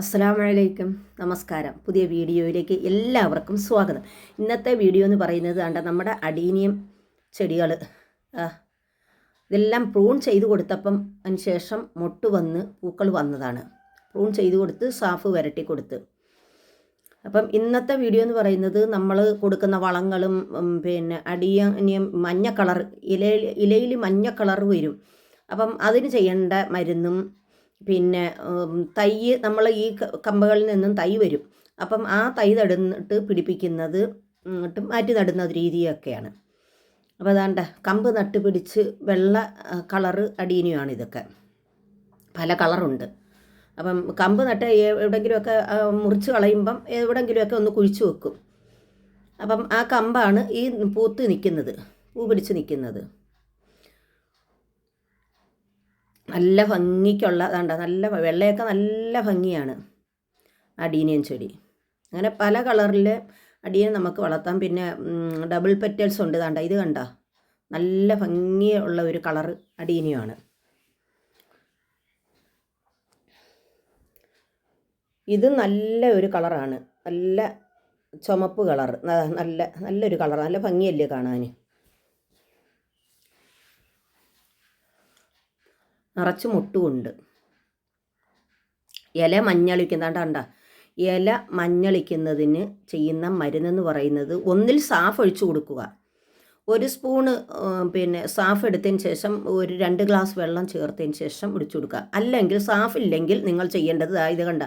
അസ്സലാമലൈക്കും. നമസ്കാരം. പുതിയ വീഡിയോയിലേക്ക് എല്ലാവർക്കും സ്വാഗതം. ഇന്നത്തെ വീഡിയോ എന്ന് പറയുന്നത് കണ്ട നമ്മുടെ അടീനിയം ചെടികൾ ഇതെല്ലാം പ്രൂൺ ചെയ്ത് കൊടുത്തപ്പം അതിന് ശേഷം മൊട്ട് വന്ന് പൂക്കൾ വന്നതാണ്. പ്രൂൺ ചെയ്ത് കൊടുത്ത് സാഫ് വരട്ടി കൊടുത്ത്. അപ്പം ഇന്നത്തെ വീഡിയോ എന്ന് പറയുന്നത് നമ്മൾ കൊടുക്കുന്ന വളങ്ങളും പിന്നെ അടിയനിയം മഞ്ഞ കളർ ഇലയിൽ ഇലയിൽ മഞ്ഞ കളർ വരും. അപ്പം അതിന് ചെയ്യേണ്ട മരുന്നും പിന്നെ തൈ നമ്മൾ ഈ കമ്പകളിൽ നിന്നും തൈ വരും. അപ്പം ആ തൈ നടുന്നിട്ട് പിടിപ്പിക്കുന്നത് മാറ്റി നടുന്ന രീതിയൊക്കെയാണ്. അപ്പോൾ അതാണ്ട കമ്പ് നട്ട് പിടിച്ച് വെള്ള കളറ് അടീനിയാണ് ഇതൊക്കെ. പല കളറുണ്ട്. അപ്പം കമ്പ് നട്ട് എവിടെയെങ്കിലുമൊക്കെ മുറിച്ച് കളയുമ്പം എവിടെയെങ്കിലുമൊക്കെ ഒന്ന് കുഴിച്ചു വെക്കും. അപ്പം ആ കമ്പാണ് ഈ പൂത്ത് നിൽക്കുന്നത് പൂ പിടിച്ച് നിൽക്കുന്നത്. നല്ല ഭംഗിക്കുള്ള അതാണ്ട നല്ല വെള്ളയൊക്കെ നല്ല ഭംഗിയാണ് അടീനിയൻ ചെടി. അങ്ങനെ പല കളറിൽ അടിയൻ നമുക്ക് വളർത്താം. പിന്നെ ഡബിൾ പെറ്റൽസ് ഉണ്ട് ഇതാണ്ട ഇത് കണ്ട? നല്ല ഭംഗിയുള്ള ഒരു കളർ അടീനിയമാണ്. ഇത് നല്ല ഒരു കളറാണ്. നല്ല ചുമപ്പ് കളർ നല്ല നല്ലൊരു കളർ നല്ല ഭംഗിയല്ലേ കാണാൻ നിറച്ച് മുട്ടുമുണ്ട്. ഇല മഞ്ഞളിക്കുന്നതാണ്ട് കണ്ട. ഇല മഞ്ഞളിക്കുന്നതിന് ചെയ്യുന്ന മരുന്നെന്ന് പറയുന്നത് ഒന്നിൽ സാഫ് ഒഴിച്ചു കൊടുക്കുക. ഒരു സ്പൂണ് പിന്നെ സാഫ് എടുത്തതിന് ശേഷം ഒരു രണ്ട് ഗ്ലാസ് വെള്ളം ചേർത്തതിന് ശേഷം ഒഴിച്ചു കൊടുക്കുക. അല്ലെങ്കിൽ സാഫ് ഇല്ലെങ്കിൽ നിങ്ങൾ ചെയ്യേണ്ടത് ഇത് കണ്ട.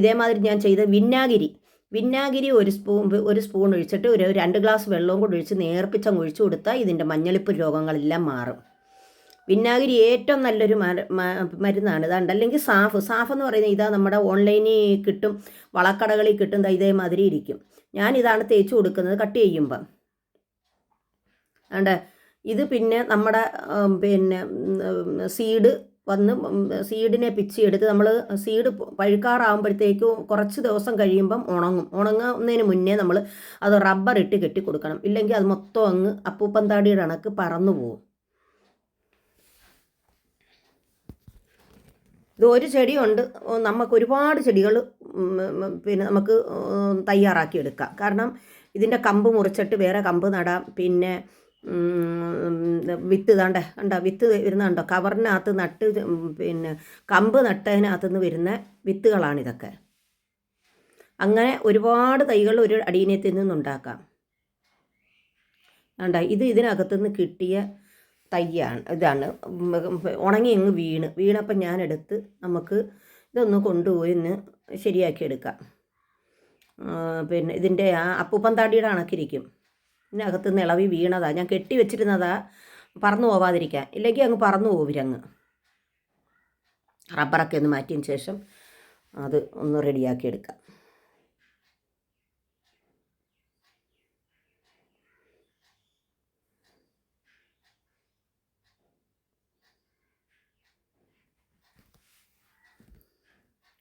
ഇതേമാതിരി ഞാൻ ചെയ്ത വിന്നാഗിരി വിന്നാഗിരി ഒരു സ്പൂൺ ഒരു സ്പൂൺ ഒഴിച്ചിട്ട് ഒരു രണ്ട് ഗ്ലാസ് വെള്ളവും കൂടി ഒഴിച്ച് നേർപ്പിച്ചങ്ങ് ഒഴിച്ചു കൊടുത്താൽ ഇതിന്റെ മഞ്ഞളിപ്പ് രോഗങ്ങളെല്ലാം മാറും. വിന്നാഗിരി ഏറ്റവും നല്ലൊരു മര- മരുന്നാണ്. ഇതാണ്ട് അല്ലെങ്കിൽ സാഫ്. സാഫ് എന്ന് പറയുന്നത് ഇതാ നമ്മുടെ ഓൺലൈനിൽ കിട്ടും വളക്കടകളിൽ കിട്ടും ഇതേ ഇതേമാതിരി ഇരിക്കും. ഞാൻ ഇതാണ് തേച്ച് കൊടുക്കുന്നത് കട്ട് ചെയ്യുമ്പം. അതുകൊണ്ട് ഇത് പിന്നെ നമ്മുടെ പിന്നെ സീഡ് വന്ന് സീഡിനെ സീഡിനെ പിച്ചിയെടുത്ത് നമ്മൾ സീഡ് പഴുക്കാറാകുമ്പോഴത്തേക്കും കുറച്ച് ദിവസം കഴിയുമ്പം ഉണങ്ങും. ഉണങ്ങുന്നതിന് മുന്നേ നമ്മൾ അത് റബ്ബർ ഇട്ട് കെട്ടി കൊടുക്കണം ഇല്ലെങ്കിൽ അത് മൊത്തം അങ്ങ് അപ്പൂപ്പന്താടിയുടെ കണക്ക് പറന്നു പോകും ഇത് ഒരു ചെടിയുണ്ട്. നമുക്ക് ഒരുപാട് ചെടികൾ പിന്നെ നമുക്ക് തയ്യാറാക്കി എടുക്കാം കാരണം ഇതിന്റെ കമ്പ് മുറിച്ചിട്ട് വേറെ കമ്പ് നടാം. പിന്നെ വിത്ത് താണ്ട കണ്ടോ വിത്ത് വരുന്നുണ്ടോ കവറിനകത്ത് നട്ട് പിന്നെ കമ്പ് നട്ടതിനകത്ത് നിന്ന് വരുന്ന വിത്തുകളാണിതൊക്കെ അങ്ങനെ ഒരുപാട് തൈകൾ ഒരു അടീനത്തിൽ നിന്നുണ്ടാക്കാം. വേണ്ട ഇത് ഇതിനകത്തുനിന്ന് കിട്ടിയ തയ്യാണ്. ഇതാണ്. ഉണങ്ങി അങ്ങ് വീണ്. വീണപ്പം ഞാനെടുത്ത് നമുക്ക് ഇതൊന്ന് കൊണ്ടുപോയി ഒന്ന് ശരിയാക്കി എടുക്കാം. പിന്നെ ഇതിന്റെ ആ അപ്പൂപ്പന്താടിയുടെ കണക്കിരിക്കും. അകത്ത് നിളവി വീണതാ. ഞാൻ കെട്ടി വെച്ചിരുന്നതാ പറന്നു പോവാതിരിക്കാൻ. ഇല്ലെങ്കിൽ അങ്ങ് പറന്നു പോവിരങ്ങ് റബ്ബറൊക്കെ ഒന്ന് മാറ്റിയതിന് ശേഷം അത് ഒന്ന് റെഡിയാക്കി എടുക്കാം.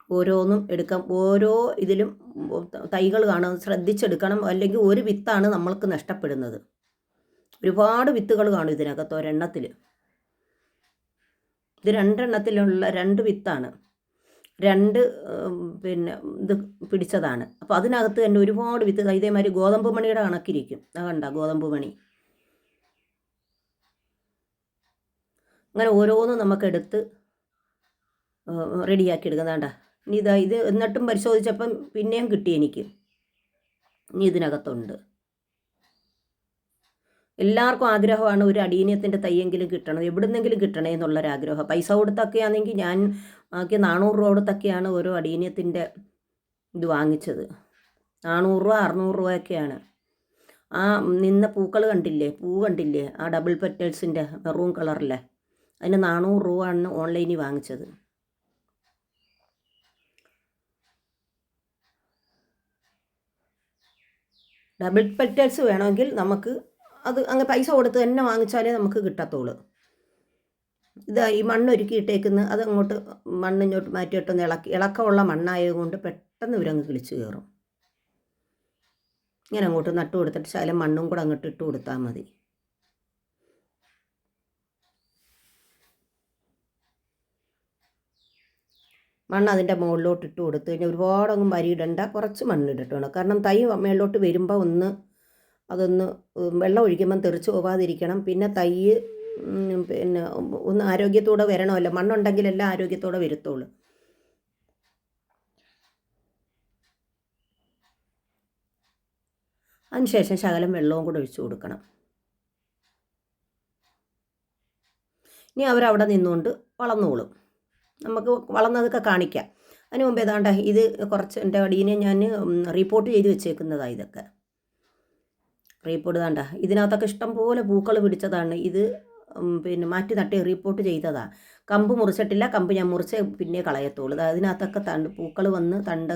ഓരോന്നും എടുക്കാം. ഓരോ ഇതിലും തൈകൾ കാണും ശ്രദ്ധിച്ചെടുക്കണം അല്ലെങ്കിൽ ഒരു വിത്താണ് നമ്മൾക്ക് നഷ്ടപ്പെടുന്നത്. ഒരുപാട് വിത്തുകൾ കാണും ഇതിനകത്ത് ഒരെണ്ണത്തിൽ. ഇത് രണ്ടെണ്ണത്തിലുള്ള രണ്ട് വിത്താണ്. രണ്ട് പിന്നെ ഇത് പിടിച്ചതാണ്. അപ്പോൾ അതിനകത്ത് തന്നെ ഒരുപാട് വിത്ത് ഇതേമാതിരി ഗോതമ്പ് മണിയുടെ കണക്കിരിക്കും. അത് കണ്ട ഗോതമ്പ് മണി. അങ്ങനെ ഓരോന്നും നമുക്കെടുത്ത് റെഡിയാക്കി എടുക്കുന്നതാണ്ട ഇനി ഇതാ ഇത് എന്നിട്ടും പരിശോധിച്ചപ്പം പിന്നെയും കിട്ടി എനിക്ക്. ഇനി ഇതിനകത്തുണ്ട്. എല്ലാവർക്കും ആഗ്രഹമാണ് ഒരു അടീനിയത്തിന്റെ തയ്യെങ്കിലും കിട്ടണം. എവിടുന്നെങ്കിലും കിട്ടണേ എന്നുള്ളൊരാഗ്രഹം. പൈസ കൊടുത്തൊക്കെയാണെങ്കിൽ ഞാൻ ആക്കി നാനൂറ് രൂപ കൊടുത്തൊക്കെയാണ് ഓരോ അടീനിയത്തിന്റെ ഇത് വാങ്ങിച്ചത്. നാനൂറ് രൂപ അറുന്നൂറ് രൂപയൊക്കെയാണ്. ആ നിന്ന പൂക്കൾ കണ്ടില്ലേ? പൂ കണ്ടില്ലേ? ആ ഡബിൾ പെറ്റൽസിന്റെ മെറൂൺ കളറിലെ. അതിന് നാനൂറ് രൂപയാണ് ഓൺലൈനിൽ വാങ്ങിച്ചത്. ഡബിൾ പെറ്റൽസ് വേണമെങ്കിൽ നമുക്ക് അത് അങ്ങ് പൈസ കൊടുത്ത് തന്നെ വാങ്ങിച്ചാലേ നമുക്ക് കിട്ടത്തുള്ളൂ. ഇതാ ഈ മണ്ണ് ഒരുക്കിയിട്ടേക്കുന്ന അത് അങ്ങോട്ട് മണ്ണ് ഇങ്ങോട്ട് മാറ്റിയിട്ടൊന്ന് ഇളക്കി ഇളക്കമുള്ള മണ്ണായതുകൊണ്ട് പെട്ടെന്ന് ഇവരങ്ങ് കിളിച്ച് കയറും. ഇങ്ങനെ അങ്ങോട്ട് നട്ടു കൊടുത്തിട്ട് ശകലം മണ്ണും കൂടെ അങ്ങോട്ട് ഇട്ട് കൊടുത്താൽ മതി. മണ്ണ് അതിന്റെ മുകളിലോട്ട് ഇട്ട് കൊടുത്തു കഴിഞ്ഞാൽ ഒരുപാടൊന്നും വരിയിടണ്ട കുറച്ച് മണ്ണ് വേണം. കാരണം തൈ മേളിലോട്ട് വരുമ്പോൾ ഒന്ന് അതൊന്ന് വെള്ളം ഒഴിക്കുമ്പം തെറിച്ച് പോവാതിരിക്കണം. പിന്നെ തൈ പിന്നെ ഒന്ന് ആരോഗ്യത്തോടെ വരണമല്ലോ. മണ്ണുണ്ടെങ്കിലല്ല ആരോഗ്യത്തോടെ വരുത്തുള്ളൂ. അതിനുശേഷം ശകലം വെള്ളവും കൂടെ ഒഴിച്ചു കൊടുക്കണം. ഇനി അവരവിടെ നിന്നുകൊണ്ട് വളർന്നോളും. നമുക്ക് വളർന്നതൊക്കെ കാണിക്കാം. അതിന് മുമ്പ് ഏതാണ്ട് ഇത് കുറച്ച് എന്റെ അടീനെ ഞാൻ റിപ്പോർട്ട് ചെയ്ത് വെച്ചേക്കുന്നതാണ് ഇതൊക്കെ. റിപ്പോർട്ട് താണ്ട ഇതിനകത്തൊക്കെ ഇഷ്ടം പോലെ പൂക്കൾ പിടിച്ചതാണ്. ഇത് പിന്നെ മാറ്റി നട്ടി റിപ്പോർട്ട് ചെയ്തതാണ് കമ്പ് മുറിച്ചിട്ടില്ല കമ്പ് ഞാൻ മുറിച്ച് പിന്നെ കളയത്തുള്ളൂ. അതിനകത്തൊക്കെ തണ്ട് പൂക്കൾ വന്ന് തണ്ട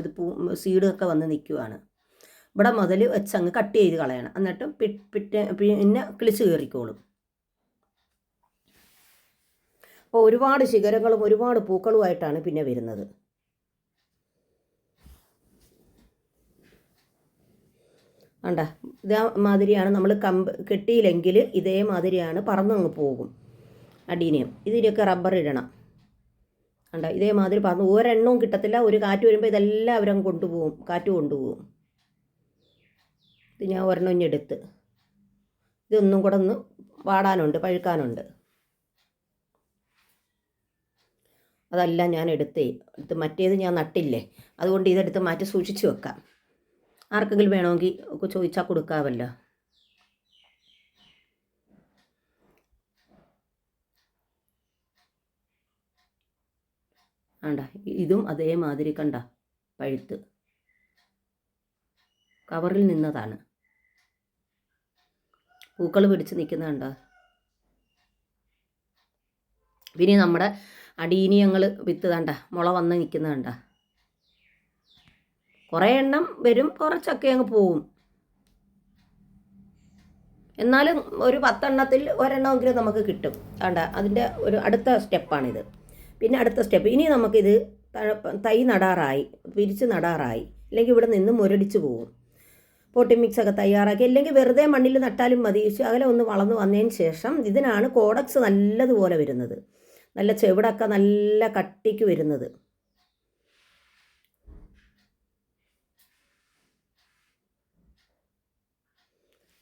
ഇത് പൂ സീഡൊക്കെ വന്ന് നിൽക്കുവാണ്. ഇവിടെ മുതൽ വെച്ചങ്ങ് കട്ട് ചെയ്ത് കളയണം. എന്നിട്ട് പിന്നെ കിളിച്ച് കയറിക്കോളും. അപ്പോൾ ഒരുപാട് ശിഖരങ്ങളും ഒരുപാട് പൂക്കളുമായിട്ടാണ് പിന്നെ വരുന്നത്. കണ്ട? ഇതേമാതിരിയാണ് നമ്മൾ കമ്പ് കെട്ടിയില്ലെങ്കിൽ ഇതേമാതിരിയാണ് പറന്നങ്ങ് പോകും അടീനിയം. ഇതിനൊക്കെ റബ്ബർ ഇടണം. കണ്ട? ഇതേമാതിരി പറന്ന് ഒരെണ്ണവും കിട്ടത്തില്ല. ഒരു കാറ്റ് വരുമ്പോൾ ഇതെല്ലാം അവരങ്ങ് കൊണ്ടുപോകും. കാറ്റ് കൊണ്ടുപോകും. ഇത് ഞാൻ ഒരെണ്ണം എടുത്ത്. ഇതൊന്നും കൂടെ ഒന്ന് വാടാനുണ്ട് പഴുക്കാനുണ്ട്. അതെല്ലാം ഞാൻ എടുത്തേ. എടുത്ത് മറ്റേത് ഞാൻ നട്ടില്ലേ? അതുകൊണ്ട് ഇതെടുത്ത് മാറ്റി സൂക്ഷിച്ചു വെക്കാം. ആർക്കെങ്കിലും വേണമെങ്കിൽ ചോദിച്ചാൽ കൊടുക്കാമല്ലോ ആണ്ട ഇതും അതേമാതിരി കണ്ട പഴുത്ത്. കവറിൽ നിന്നതാണ്. പൂക്കൾ പിടിച്ച് നിൽക്കുന്ന പിന്നെ നമ്മുടെ അടീനിയങ്ങൾ വിത്ത് കണ്ട മുള വന്ന് നിൽക്കുന്ന കണ്ട. കുറേ എണ്ണം വരും കുറച്ചൊക്കെ അങ്ങ് പോവും. എന്നാലും ഒരു പത്തെണ്ണത്തിൽ ഒരെണ്ണമെങ്കിലും നമുക്ക് കിട്ടും. കണ്ട അതിന്റെ ഒരു അടുത്ത സ്റ്റെപ്പാണിത്. പിന്നെ അടുത്ത സ്റ്റെപ്പ് ഇനി നമുക്കിത് ത- നടാറായി പിരിച്ച് നടാറായി അല്ലെങ്കിൽ ഇവിടെ നിന്ന് മുരടിച്ച് പോകും പോട്ടി മിക്സ് ഒക്കെ തയ്യാറാക്കി അല്ലെങ്കിൽ വെറുതെ മണ്ണിൽ നട്ടാലും മതി. അകലെ ഒന്ന് വളർന്നു വന്നതിന് ശേഷം ഇതിനാണ് കോഡക്സ് നല്ലതുപോലെ വരുന്നത്. നല്ല ചെവിടൊക്കെ നല്ല കട്ടിക്ക് വരുന്നത്.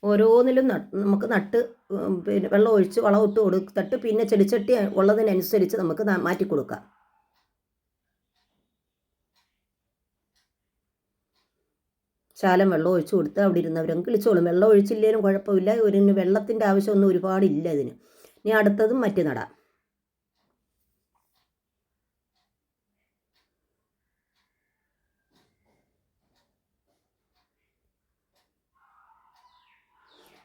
ഓരോന്നിലും നട്ട് നമുക്ക് നട്ട് പിന്നെ വെള്ളം ഒഴിച്ച് വളം ഇട്ട് കൊടുത്തിട്ട് പിന്നെ ചെടിച്ചട്ടി ഉള്ളതിനനുസരിച്ച് നമുക്ക് മാറ്റി കൊടുക്കാം. ശാലം വെള്ളം ഒഴിച്ച് കൊടുത്ത് അവിടെ ഇരുന്നവരും കിളിച്ചോളും. വെള്ളം ഒഴിച്ചില്ലേലും കുഴപ്പമില്ല. ഒരു വെള്ളത്തിന്റെ ആവശ്യമൊന്നും ഒരുപാടില്ല ഇതിന്. ഇനി അടുത്തതും മറ്റ് നടാം.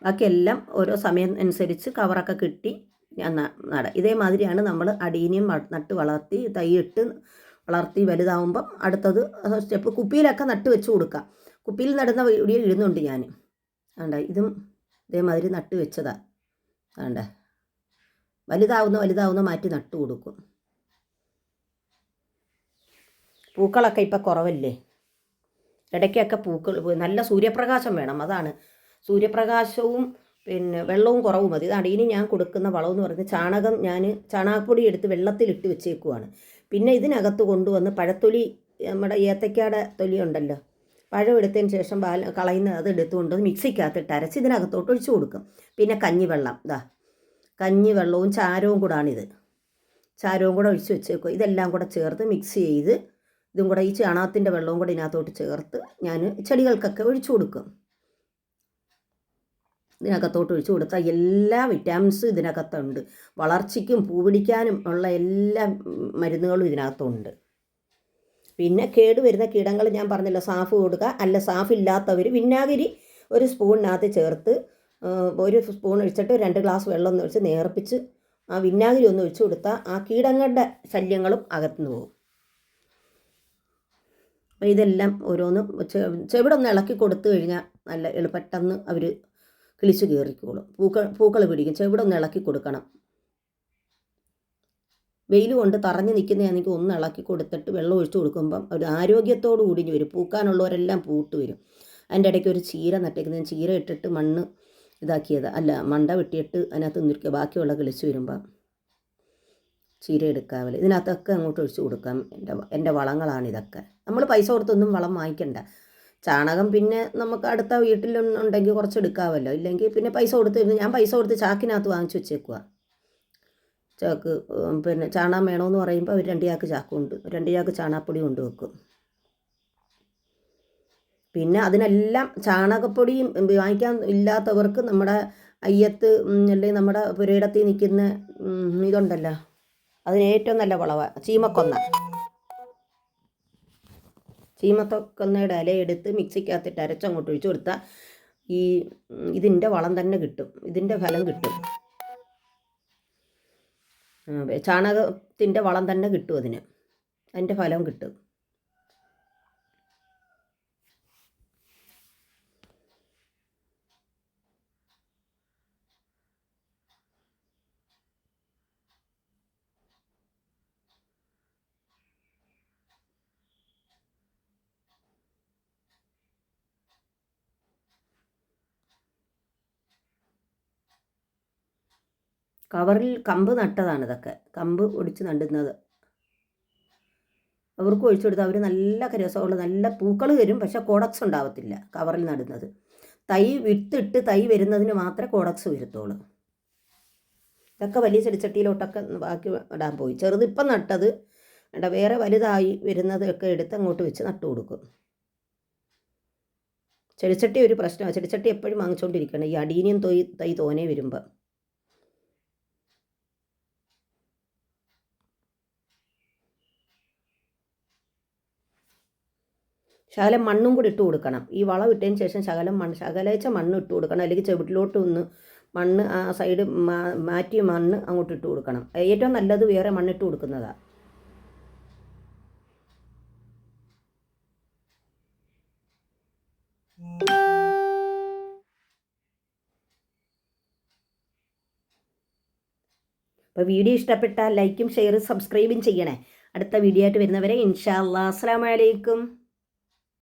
ബാക്കിയെല്ലാം ഓരോ സമയം അനുസരിച്ച് കവറൊക്കെ കിട്ടി ഞാൻ നട. ഇതേമാതിരിയാണ് നമ്മൾ അടീനിയും നട്ട് വളർത്തി തൈയിട്ട് വളർത്തി വലുതാവുമ്പം അടുത്തത് സ്റ്റെപ്പ് കുപ്പിയിലൊക്കെ നട്ട് വെച്ച് കൊടുക്കാം. കുപ്പിയിൽ നടുന്ന വീഡിയോ ഇടുന്നുണ്ട് ഞാൻ വേണ്ട ഇതും ഇതേമാതിരി നട്ട് വെച്ചതാ. വേണ്ട വലുതാവുന്ന വലുതാവുന്ന മാറ്റി നട്ട് കൊടുക്കും. പൂക്കളൊക്കെ ഇപ്പം കുറവല്ലേ? ഇടയ്ക്കൊക്കെ പൂക്കൾ നല്ല സൂര്യപ്രകാശം വേണം അതാണ്. സൂര്യപ്രകാശവും പിന്നെ വെള്ളവും കുറവും മതി. ഇതാണ് ഇനി ഞാൻ കൊടുക്കുന്ന വളം എന്ന് പറയുന്നത് ചാണകം ഞാൻ ചാണകപ്പൊടി എടുത്ത് വെള്ളത്തിലിട്ട് വെച്ചേക്കുവാണ്. പിന്നെ ഇതിനകത്ത് കൊണ്ടുവന്ന് പഴത്തൊലി നമ്മുടെ ഏത്തക്കാട തൊലി ഉണ്ടല്ലോ പഴം എടുത്തതിന് ശേഷം പാൽ കളയുന്ന അത് എടുത്തുകൊണ്ട് മിക്സിക്കകത്തിട്ട് അരച്ച് ഇതിനകത്തോട്ട് ഒഴിച്ചു കൊടുക്കും. പിന്നെ കഞ്ഞിവെള്ളം ഇതാ കഞ്ഞിവെള്ളവും ചാരവും കൂടാണിത്. ചാരവും കൂടെ ഒഴിച്ച് വെച്ചേക്കും ഇതെല്ലാം കൂടെ ചേർത്ത് മിക്സ് ചെയ്ത് ഇതും കൂടെ ഈ ചാണകത്തിന്റെ വെള്ളവും കൂടെ ഇതിനകത്തോട്ട് ചേർത്ത് ഞാൻ ചെടികൾക്കൊക്കെ ഒഴിച്ചു കൊടുക്കും. ഇതിനകത്തോട്ട് ഒഴിച്ചു കൊടുത്താൽ എല്ലാ വിറ്റാമിൻസും ഇതിനകത്തുണ്ട്. വളർച്ചയ്ക്കും പൂപിടിക്കാനും ഉള്ള എല്ലാ മരുന്നുകളും ഇതിനകത്തുണ്ട്. പിന്നെ കേട് വരുന്ന കീടങ്ങൾ ഞാൻ പറഞ്ഞല്ലോ സാഫ് കൊടുക്കുക അല്ല സാഫ് ഇല്ലാത്തവർ വിനാഗിരി ഒരു സ്പൂണിനകത്ത് ചേർത്ത് ഒരു സ്പൂൺ ഒഴിച്ചിട്ട് രണ്ട് ഗ്ലാസ് വെള്ളം ഒന്ന് ഒഴിച്ച് നേർപ്പിച്ച് ആ വിനാഗിരി ഒന്ന് ഒഴിച്ചു കൊടുത്താൽ ആ കീടങ്ങളുടെ ശല്യങ്ങളും അകത്തുനിന്ന് പോകും. അപ്പോൾ ഇതെല്ലാം ഓരോന്നും ചെവിടൊന്ന് ഇളക്കി കൊടുത്തു കഴിഞ്ഞാൽ നല്ല പെട്ടെന്ന് അവർ കിളിച്ച് കയറിക്കോളും. പൂക്കൾ പൂക്കൾ പിടിക്കും. ചെവിടെ ഒന്ന് ഇളക്കി കൊടുക്കണം. വെയിൽ കൊണ്ട് തറഞ്ഞു നിൽക്കുന്നതാണെങ്കിൽ ഒന്ന് ഇളക്കി കൊടുത്തിട്ട് വെള്ളം ഒഴിച്ചു കൊടുക്കുമ്പം ഒരു ആരോഗ്യത്തോടു കൂടി വരും. പൂക്കാനുള്ളവരെല്ലാം പൂട്ട് വരും. അതിന്റെ ഇടയ്ക്ക് ഒരു ചീര നട്ടേക്കുന്നത്. ചീര ഇട്ടിട്ട് മണ്ണ് ഇതാക്കിയത്. അല്ല മണ്ട വെട്ടിയിട്ട് അതിനകത്ത് നിൽക്കുക. ബാക്കിയുള്ള കിളിച്ച് വരുമ്പം ചീര എടുക്കാവില്ല ഇതിനകത്തൊക്കെ അങ്ങോട്ട് ഒഴിച്ചു കൊടുക്കാം. എന്റെ എന്റെ വളങ്ങളാണ് ഇതൊക്കെ നമ്മൾ പൈസ കൊടുത്തൊന്നും വളം വാങ്ങിക്കണ്ട. ചാണകം പിന്നെ നമുക്ക് അടുത്ത വീട്ടിലുണ്ടെങ്കിൽ കുറച്ച് എടുക്കാമല്ലോ ഇല്ലെങ്കിൽ പിന്നെ പൈസ കൊടുത്ത് ഞാൻ പൈസ കൊടുത്ത് ചാക്കിനകത്ത് വാങ്ങിച്ചു വെച്ചേക്കുക ചാക്ക് പിന്നെ ചാണകം വേണമെന്ന് പറയുമ്പോൾ അവർ രണ്ട് ചാക്ക് ചാക്ക് കൊണ്ട് രണ്ട് ചാക്ക് ചാണകപ്പൊടി കൊണ്ടുവെക്കും പിന്നെ അതിനെല്ലാം ചാണകപ്പൊടിയും വാങ്ങിക്കാൻ ഇല്ലാത്തവർക്ക് നമ്മുടെ അയ്യത്ത് അല്ലെങ്കിൽ നമ്മുടെ പുരയിടത്തിൽ നിൽക്കുന്ന ഇതുണ്ടല്ലോ. അതിന് ഏറ്റവും നല്ല വളവാണ് ചീമക്കൊന്ന. ചീമത്തൊക്കൊന്നയുടെ ഇലയെടുത്ത് മിക്സിക്കകത്തിട്ട് അരച്ചങ്ങോട്ട് ഒഴിച്ചു കൊടുത്താൽ ഈ ഇതിന്റെ വളം തന്നെ കിട്ടും. ഇതിന്റെ ഫലം കിട്ടും. ചാണകത്തിന്റെ വളം തന്നെ കിട്ടും അതിന്. അതിന്റെ ഫലം കിട്ടും. കവറിൽ കമ്പ് നട്ടതാണ് ഇതൊക്കെ കമ്പ് ഒടിച്ച് നടുന്നത്. അവർക്ക് ഒഴിച്ചു കൊടുത്താൽ അവർ നല്ല രസമുള്ള നല്ല പൂക്കൾ വരും പക്ഷേ കോഡക്സ് ഉണ്ടാവത്തില്ല കവറിൽ നടുന്നത്. തൈ വിട്ടിട്ട് തൈ വരുന്നതിന് മാത്രമേ കോഡക്സ് വരുത്തുള്ളൂ. ഇതൊക്കെ വലിയ ചെടിച്ചട്ടിയിലോട്ടൊക്കെ ബാക്കി ഇടാൻ പോയി. ചെറുത് ഇപ്പം നട്ടത് വേണ്ട വേറെ വലുതായി വരുന്നതൊക്കെ എടുത്ത് അങ്ങോട്ട് വെച്ച് നട്ടു കൊടുക്കും. ചെടിച്ചട്ടി ഒരു പ്രശ്നമാണ്. ചെടിച്ചട്ടി എപ്പോഴും വാങ്ങിച്ചുകൊണ്ടിരിക്കണം ഈ അടീനിയും തൊയ് തൈ തോനെ വരുമ്പോൾ ശകലം മണ്ണും കൂടി ഇട്ട് കൊടുക്കണം. ഈ വളം ഇട്ടതിന് ശേഷം ശകലം മണ്ണ് ശകലേച്ച മണ്ണ് ഇട്ട് കൊടുക്കണം. അല്ലെങ്കിൽ ചെവിട്ടിലോട്ട് ഒന്ന് മണ്ണ് ആ സൈഡ് മാറ്റി മണ്ണ് അങ്ങോട്ട് ഇട്ട് കൊടുക്കണം. ഏറ്റവും നല്ലത് വേറെ മണ്ണിട്ട് കൊടുക്കുന്നതാണ് അപ്പോൾ വീഡിയോ ഇഷ്ടപ്പെട്ടാൽ ലൈക്കും ഷെയറും സബ്സ്ക്രൈബും ചെയ്യണേ. അടുത്ത വീഡിയോ ആയിട്ട് വരുന്നവരെ ഇൻഷാ അല്ലാ അസ്സാം വലൈക്കും